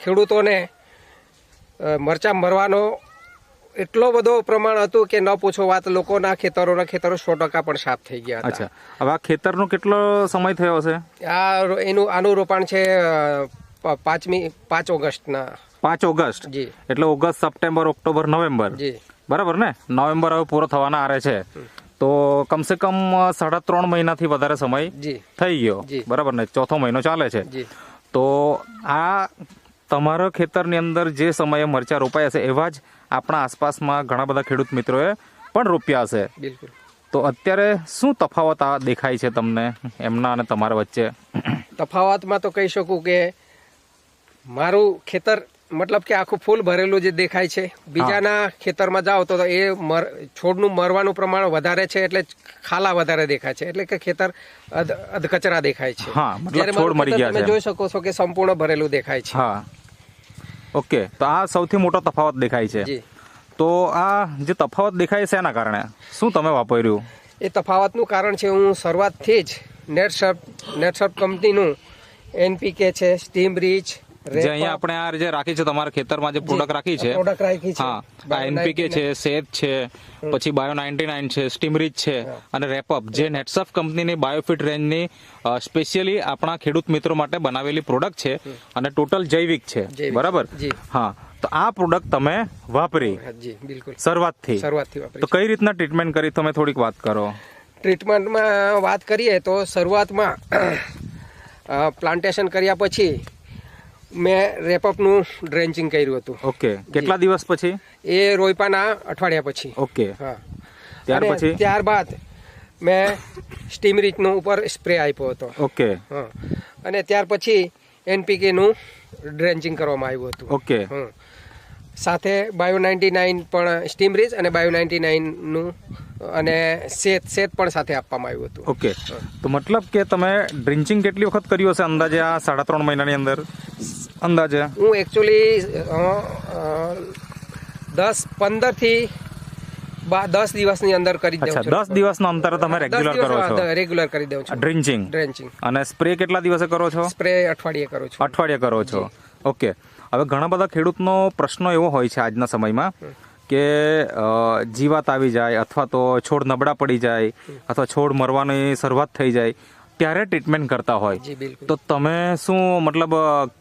ખેડૂતોને મરચાં મરવાનો એટલો બધો પ્રમાણ હતું કે ન પૂછો વાત લોકોના ખેતરોના ખેતરો સો ટકા પણ સાફ થઈ ગયા હતા. અચ્છા. હવે આ ખેતરનો કેટલો સમય થયો હશે? આ એનું આનું રોપાણ છે પાંચમી પાંચ ઓગસ્ટના. પાંચ ઓગસ્ટ? જી. એટલે ઓગસ્ટ સપ્ટેમ્બર ઓક્ટોબર નવેમ્બર? જી. બરાબર ને? નવેમ્બર હવે પૂરો થવાના આરે છે. તો કમસે કમ સાડા ત્રણ મહિનાથી વધારે સમય થઈ ગયો. બરાબર ને? ચોથો મહિનો ચાલે છે. જી. તો આ તમારા ખેતરની અંદર જે સમયે મરચા રોપાયા છે એવા જ આપણા આસપાસમાં ઘણા બધા ખેડૂત મિત્રોએ પણ રોપ્યા હશે બિલકુલ. તો અત્યારે શું તફાવત આ દેખાય છે તમને એમના અને તમારા વચ્ચે? તફાવતમાં તો કહી શકું કે મારું ખેતર મતલબ કે આખું ફૂલ ભરેલું જે દેખાય છે. બીજાના ખેતરમાં જાઓ તો એ છોડનું મરવાનું પ્રમાણ વધારે છે એટલે ખાલા વધારે દેખાય છે. એટલે કે ખેતર અધ અધકચરા દેખાય છે. હા, જ્યારે છોડ મરી ગયા તમે જોઈ શકો છો કે સંપૂર્ણ ભરેલું દેખાય છે. હા. ઓકે તો આ સૌથી મોટો તફાવત દેખાય છે. તો આ જે તફાવત દેખાય છે એના કારણે શું તમે વાપર્યું? એ તફાવતનું કારણ છે હું શરૂઆતથી જ નેટસર્પ નેટસર્પ કંપનીનું એનપીકે છે સ્ટીમ રીચ જે અહીંયા આપણે આ જે રાખી છે તમારા ખેતરમાં જે પ્રોડક્ટ રાખી છે પ્રોડક્ટ રાખી છે. હા આ એનપીકે છે સેફ છે પછી બાયો નાઇન્ટી નાઇન છે સ્ટીમરીચ છે અને રેપઅપ જે નેટસફ કંપનીની બાયોફિટ રેન્જની સ્પેશિયલી આપણા ખેડૂત મિત્રો માટે બનાવેલી પ્રોડક્ટ છે અને ટોટલ જૈવિક છે. બરાબર? હા. તો આ પ્રોડક્ટ તમે વાપરી. જી બિલકુલ. શરૂઆતથી. શરૂઆતથી વાપરી તો કઈ રીતના ટ્રીટમેન્ટ કરી તમે થોડીક વાત કરો? ટ્રીટમેન્ટમાં વાત કરીએ તો શરૂઆતમાં પ્લાન્ટેશન કર્યા પછી મેં રેપઅપનું ડ્રેન્ચિંગ કર્યું હતું. ઓકે કેટલા દિવસ પછી? એ રોયપાના અઠવાડિયા પછી. ઓકે હા. ત્યાર પછી? ત્યારબાદ મેં સ્ટીમ રીચનો ઉપર સ્પ્રે આપ્યો હતો. ઓકે હા. અને ત્યાર પછી એનપીકેનું ડ્રેન્ચિંગ કરવામાં આવ્યું હતું. ઓકે હા સાથે બાયો નાઇન્ટી નાઇન પણ સ્ટીમ રીચ અને બાયો નાઇન્ટી નાઇનનું અને સેત સેત પણ સાથે આપવામાં આવ્યું હતું. ઓકે તો મતલબ કે તમે ડ્રિંચિંગ કેટલી વખત કર્યું હશે અંદાજે આ સાડા ત્રણ મહિનાની અંદર? અંદાજે? હું એકચ્યુઅલી દસ પંદરથી દસ દિવસની અંદર કરી દઉં છું. દસ દિવસના અંતર તમે રેગ્યુલર કરો છો? રેગ્યુલર કરી દઉં છું. ડ્રિંચિંગ ડ્રેન્ચિંગ અને સ્પ્રે કેટલા દિવસે કરો છો? સ્પ્રે અઠવાડિયે કરું છું. અઠવાડિયે કરો છો. ઓકે. હવે ઘણા બધા ખેડૂતનો પ્રશ્ન એવો હોય છે આજના સમયમાં કે જીવાત આવી જાય અથવા તો છોડ નબળા પડી જાય અથવા છોડ મરવાની શરૂઆત થઈ જાય. ત્યારે ટ્રીટમેન્ટ કરતા હોય? તો તમે શું મતલબ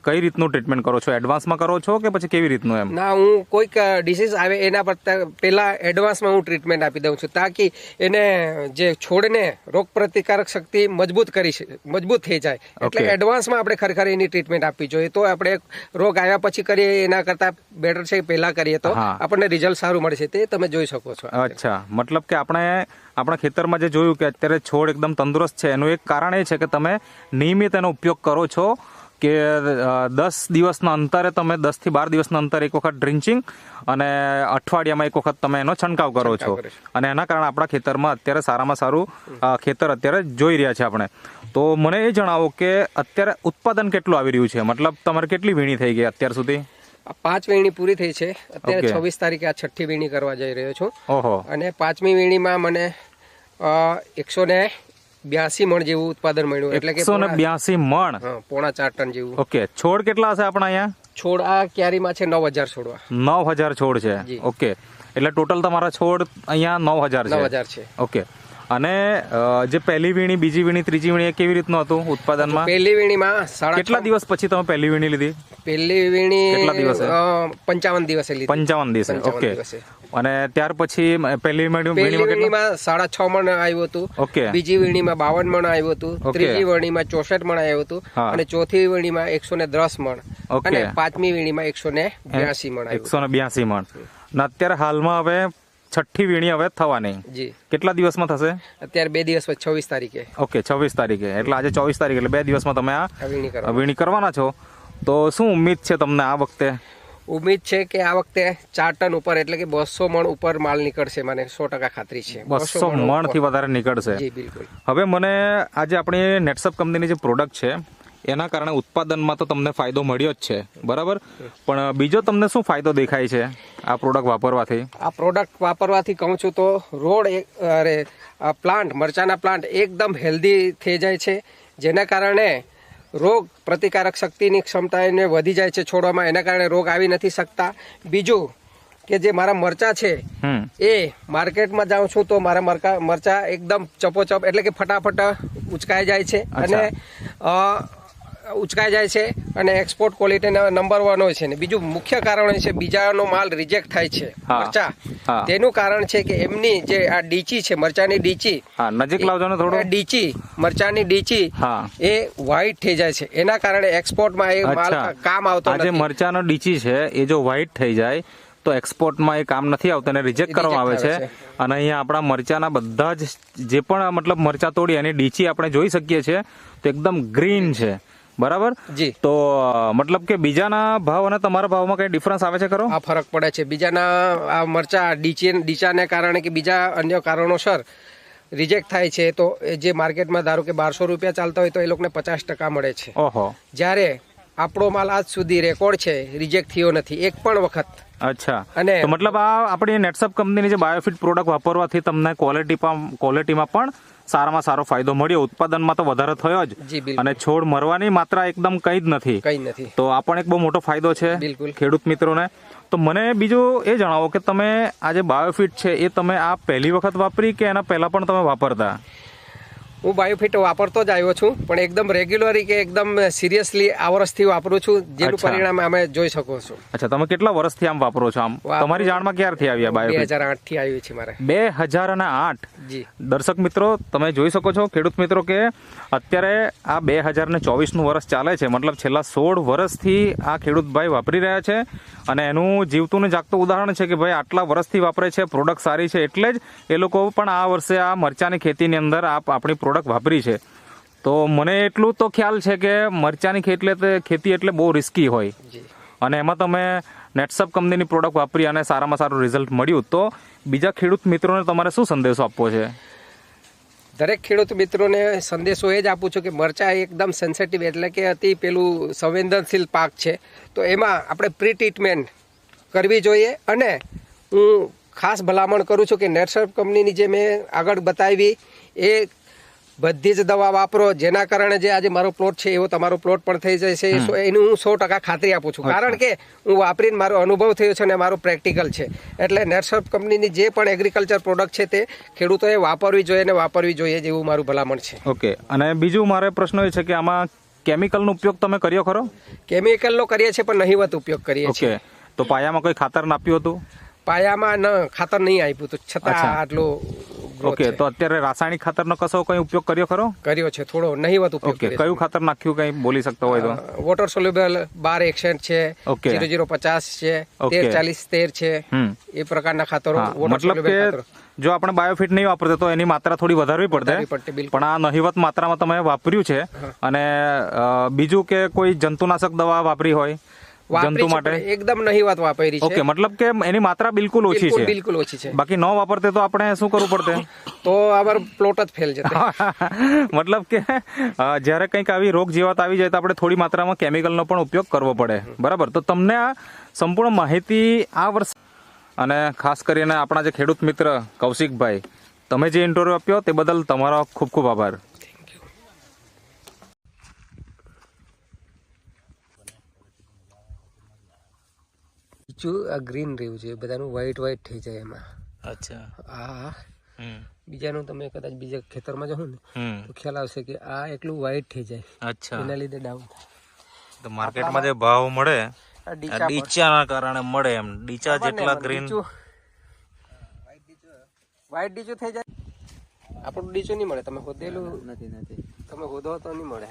કઈ રીતનું ટ્રીટમેન્ટ કરો છો? એડવાન્સમાં કરો છો કે પછી કેવી રીતનું એમ? ના હું કોઈક ડિસીઝ આવે એના પર પહેલા એડવાન્સમાં હું ટ્રીટમેન્ટ આપી દઉં છું તાકી એને જે છોડને રોગ પ્રતિકારક શક્તિ મજબૂત કરી મજબૂત થઈ જાય. એટલે એડવાન્સમાં આપણે ખરેખર એની ટ્રીટમેન્ટ આપવી જોઈએ. તો આપણે રોગ આવ્યા પછી કરીએ એના કરતા બેટર છે પહેલા કરીએ તો આપણને રિઝલ્ટ સારું મળશે. તે તમે જોઈ શકો છો. અચ્છા. મતલબ કે આપણે આપણા ખેતરમાં જે જોયું કે અત્યારે છોડ એકદમ તંદુરસ્ત છે એનું એક કારણ એ છે કે તમે નિયમિત એનો ઉપયોગ કરો છો કે દસ દિવસના અંતરે તમે દસથી બાર દિવસના અંતરે એક વખત ડ્રિંચિંગ અને અઠવાડિયામાં એક વખત તમે એનો છંટકાવ કરો છો. અને એના કારણે આપણા ખેતરમાં અત્યારે સારામાં સારું ખેતર અત્યારે જોઈ રહ્યા છે આપણે. તો મને એ જણાવો કે અત્યારે ઉત્પાદન કેટલું આવી રહ્યું છે? મતલબ તમારે કેટલી વીણી થઈ ગઈ અત્યાર સુધી? પાંચ વીણી પૂરી થઈ છે. અત્યારે છવ્વીસ તારીખે આ છઠ્ઠી વીણી કરવા જઈ રહ્યો છું. ઓહો. અને પાંચમી વીણીમાં મને એકસો ને બ્યાસી મણ જેવું ઉત્પાદન મળ્યું. એટલે કે એકસો ને બ્યાસી મણ? પોણા ચાર ટન જેવું. ઓકે છોડ કેટલા હશે આપણા અહીંયા? છોડ આ ક્યારીમાં છે નવ હજાર છોડવા. નવ હજાર છોડ છે. ઓકે એટલે ટોટલ તમારા છોડ અહીંયા નવ હજાર નવ છે હજાર છે. ઓકે અને જે પહેલી વીણી બીજી વીણી ત્રીજી વીણી એ કેવી રીતનું હતું ઉત્પાદનમાં? પહેલી વીણીમાં સાડા કેટલા દિવસ પછી તમે પહેલી વીણી લીધી? પહેલી વીણી કેટલા દિવસે? પંચાવન દિવસે લીધી. પંચાવન દિવસે ઓકે. અને ત્યાર પછી પહેલી વીણી- વીણીમાં સાડા છ મણ આવ્યું હતું. ઓકે. બીજી વીણીમાં બાવન મણ આવ્યું હતું. ત્રીજી વીણીમાં ચોસઠ મણ આવ્યું હતું. અને ચોથી વીણીમાં એકસો ને દસ મણ. ઓકે. અને પાંચમી વીણીમાં એકસો ને બ્યાસી મણ એકસો ને બ્યાસી મણ. ને અત્યારે હાલમાં હવે છઠ્ઠી વીણી હવે થવાની. જી. કેટલા દિવસમાં થશે? અત્યારે બે દિવસ પછી છવ્વીસ તારીખે. ઓકે છવ્વીસ તારીખે. એટલે આજે ચોવીસ તારીખે એટલે બે દિવસમાં તમે આ વીણી કરવાના. છો. તો શું ઉમ્મીદ છે તમને આ વખતે? ઉમ્મીદ છે કે આ વખતે ચાર ટન ઉપર એટલે કે બસો મણ ઉપર માલ નીકળશે મને સો ટકા ખાતરી છે. બસો મણથી વધારે નીકળશે. હવે મને આજે આપણી નેટસપ કંપનીની જે પ્રોડક્ટ છે એના કારણે ઉત્પાદનમાં તો તમને ફાયદો મળ્યો જ છે. બરાબર? પણ બીજો તમને શું ફાયદો દેખાય છે આ પ્રોડક્ટ વાપરવાથી? આ પ્રોડક્ટ વાપરવાથી કહું છું તો રોડ અરે પ્લાન્ટ મરચાના પ્લાન્ટ એકદમ હેલ્ધી થઈ જાય છે. જેના કારણે રોગ પ્રતિકારક શક્તિની ક્ષમતા એને વધી જાય છે છોડવામાં. એના કારણે રોગ આવી નથી શકતા. બીજું કે જે મારા મરચા છે એ માર્કેટમાં જાઉં છું તો મારા મરચા એકદમ ચપોચપ એટલે કે ફટાફટ ઉચકાઈ જાય છે. અને ઉચકાઈ જાય છે અને એક્સપોર્ટ ક્વોલિટી નંબર વન હોય છે ને. બીજું મુખ્ય કારણ એ છે બીજાનો માલ રિજેક્ટ થાય છે. મરચા. તેનું કારણ છે કે એમની જે આ ડીચી છે મરચાની ડીચી હા નજીક લાવજો ને એ ડીચી મરચાની ડીચી હા. એ વ્હાઈટ થઈ જાય છે. એના કારણે એક્સપોર્ટમાં એ માલ કામ આવતો જે નથી. મરચાનો ડીચી છે એ જો વ્હાઈટ થઈ જાય તો એક્સપોર્ટમાં એ કામ નથી આવતું એને રિજેક્ટ કરવામાં આવે છે આવે છે. અને અહીંયા આપણા મરચાના બધા જ જે પણ મતલબ મરચા તોડી એની ડીચી આપણે જોઈ શકીએ છીએ તો એકદમ ગ્રીન છે. બરાબર? જી. તો મતલબ કે બીજાના ભાવ અને તમારા ભાવમાં કઈ ડિફરન્સ આવે છે ખરો? આ ફરક પડે છે. બીજાના આ મરચા ડીચી ડીચાને કારણે કે બીજા અન્ય કારણોસર રિજેક્ટ થાય છે તો જે માર્કેટમાં ધારો કે બારસો રૂપિયા ચાલતા હોય તો એ લોકોને પચાસ ટકા મળે છે. ઓહો. જ્યારે આપણો માલ આજ સુધી રેકોર્ડ છે રિજેક્ટ થયો નથી એક પણ વખત. અચ્છા. અને- મતલબ આ આપણી નેટસપ કંપનીની જે બાયોફિટ પ્રોડક્ટ વાપરવાથી તમને ક્વોલિટી પણ ક્વોલિટીમાં પણ સારામાં સારો ફાયદો મળ્યો. ઉત્પાદનમાં તો વધારો થયો જ. અને છોડ મરવાની માત્રા એકદમ કઈ જ નથી. કઈ નથી. તો આ પણ એક બહુ મોટો ફાયદો છે. ખેડૂત મિત્રોને. તો મને બીજું એ જણાવો કે તમે આ જે બાયોફિટ છે એ તમે આ પહેલી વખત વાપરી કે એના પહેલા પણ તમે વાપરતા? હું બાયોફિટ વાપરતો જ આવ્યો છું પણ એકદમ રેગ્યુલરી કે એકદમ સિરિયસલી આ વર્ષથી વાપરું છું જેનું. પરિણામ અમે જોઈ શકો છો. અચ્છા તમે કેટલા વર્ષથી આમ વાપરો છો આમ. તમારી જાણમાં ક્યારથી આવ્યા બાયો બે હજાર આઠથી આવ્યું છે મારે. બે હજાર અને આઠ? જી. દર્શક મિત્રો તમે જોઈ શકો છો ખેડૂત મિત્રો કે અત્યારે આ બે હજાર ને ચોવીસનું વર્ષ ચાલે છે. મતલબ છેલ્લા સોળ વર્ષથી આ ખેડૂતભાઈ વાપરી રહ્યા છે અને એનું જીવતું ને જાગતું ઉદાહરણ છે કે ભાઈ આટલા વર્ષથી વાપરે છે પ્રોડક્ટ સારી છે એટલે જ એ લોકો પણ આ વર્ષે આ મરચાની ખેતીની અંદર આ આપણી પ્રોડક્ટ વાપરી છે. તો મને એટલું તો ખ્યાલ છે કે મરચાની ખેતી એટલે ખેતી એટલે બહુ રિસ્કી હોય. અને એમાં તમે નેટસપ કંપનીની પ્રોડક્ટ વાપરી અને સારામાં સારું રિઝલ્ટ મળ્યું તો બીજા ખેડૂત મિત્રોને તમારે શું સંદેશો આપવો છે? દરેક ખેડૂત મિત્રોને સંદેશો એ જ આપું છું કે મરચા એકદમ સેન્સિટિવ એટલે કે અતિ પેલું સંવેદનશીલ પાક છે. તો એમાં આપણે પ્રી ટ્રીટમેન્ટ કરવી જોઈએ અને હું ખાસ ભલામણ કરું છું કે નેટસર્પ કંપનીની જે મેં આગળ બતાવી એ બધી જ દવા વાપરો જેના કારણે જે આજે મારો પ્લોટ છે એવો તમારો પ્લોટ પણ થઈ જશે. એની હું સો ટકા ખાતરી આપું છું. કારણ કે હું વાપરીને મારો અનુભવ થયો છે અને મારો પ્રેક્ટિકલ છે. એટલે નેટસર્ફ કંપનીની જે પણ એગ્રીકલ્ચર પ્રોડક્ટ છે તે ખેડૂતોએ વાપરવી જોઈએ અને વાપરવી જોઈએ જેવું મારું ભલામણ છે. ઓકે અને બીજું મારે પ્રશ્ન એ છે કે આમાં કેમિકલનો ઉપયોગ તમે કર્યો ખરો? કેમિકલનો કરીએ છીએ પણ નહીવત ઉપયોગ કરીએ છીએ. તો પાયામાં કોઈ ખાતર નાપ્યું હતું? પાયામાં ન ખાતર નહીં આપ્યું તો છતાં. આટલો ઓકે તો અત્યારે રાસાયણિક ખાતરનો કશો કઈ ઉપયોગ કર્યો ખરો? કર્યો છે થોડો નહીવત ઉપયોગ ઓકે કયું ખાતર નાખ્યું કઈ બોલી શકતો હોય તો? વોટર સોલ્યુબલ બાર એકસઠ છે ઓકે. જીરો જીરો પચાસ છે. તેર ચાલીસ તેર છે એ પ્રકારના ખાતરો મતલબ કે જો આપણે બાયોફિટ નહીં વાપરતા તો એની માત્રા થોડી વધારવી બિલકુલ. પણ આ નહિવત માત્રામાં તમે વાપર્યું છે અને બીજું કે કોઈ જંતુનાશક દવા વાપરી હોય જંતુ માટે? એકદમ નહીવત વાપરી ઓકે મતલબ કે એની માત્રા બિલકુલ ઓછી છે. બિલકુલ ઓછી છે. બાકી ન વાપરતે તો આપણે શું કરવું પડતે? તો અમારો પ્લોટ જ ફેલ જતો. મતલબ કે જ્યારે કંઈક આવી રોગ જીવાત આવી જાય તો આપણે થોડી માત્રામાં કેમિકલનો પણ ઉપયોગ કરવો પડે. બરાબર? તો તમને આ સંપૂર્ણ માહિતી આ વર્ષ અને ખાસ કરીને આપણા જે ખેડૂત મિત્ર કૌશિકભાઈ તમે જે ઇન્ટરવ્યુ આપ્યો તે બદલ તમારો ખૂબ ખૂબ આભાર. બીજું આ ગ્રીન રહ્યું છે બધાનું વ્હાઈટ વ્હાઈટ થઈ જાય એમાં. અચ્છા. આ બીજાનું તમે કદાચ બીજા ખેતરમાં જાઓ ને તો ખ્યાલ આવશે કે આ એકલું વ્હાઈટ થઈ જાય. અચ્છા. એના લીધે ડાઉન તો માર્કેટમાં જે ભાવ મળે ડીચા ડીચાના કારણે મળે એમ. ડીચા જેટલા ગ્રીન ડીચું. વ્હાઈટ ડીચું થઈ જાય. આપણું ડીચું નહીં મળે તમે હોદેલું નથી નથી. તમે હોદો તો નહીં મળે.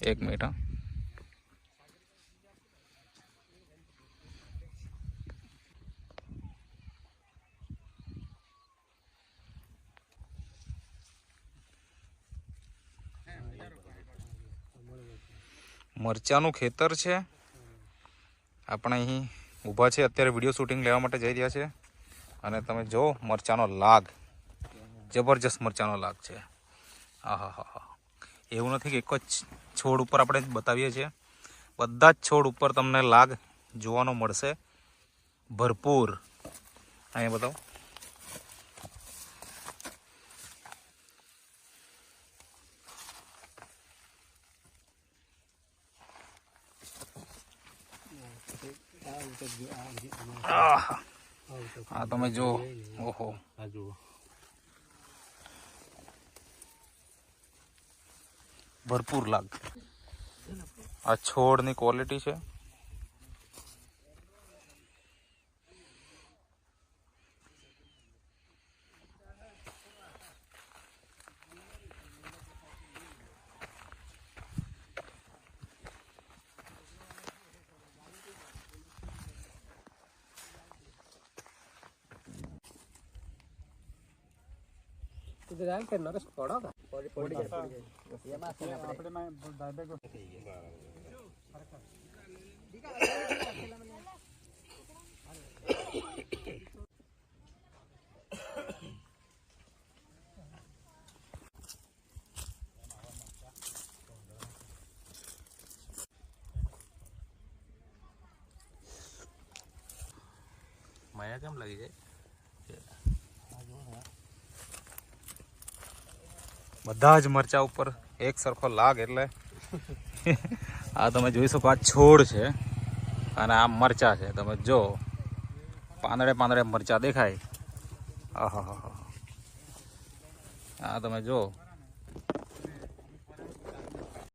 એક મિનિટ, હા. મરચાનું ખેતર છે. આપણે અહીં ઊભા છે, અત્યારે વીડિયો શૂટિંગ લેવા માટે જઈ રહ્યા છે. અને તમે જો મરચાનો લાગ. જબરજસ્ત મરચાનો લાગ છે. આહા હા હા એવું નથી કે એક જ છોડ ઉપર આપણે બતાવીએ છીએ. બધા જ છોડ ઉપર તમને લાગ જોવાનો મળશે. ભરપૂર. અહીંયા બતાવો. આ તમે જો. ઓહો. ભરપૂર લાગ આ છોડની ક્વોલિટી છે નરસ પડો માયા કેમ લાગી જાય બધા જ મરચા ઉપર એક સરખો લાગ એટલે આ તમે જોઈ શકો, આ છોડ છે અને આ મરચા છે. તમે જો, પાંદડે પાંદડે મરચા દેખાય. આહા આ તમે જો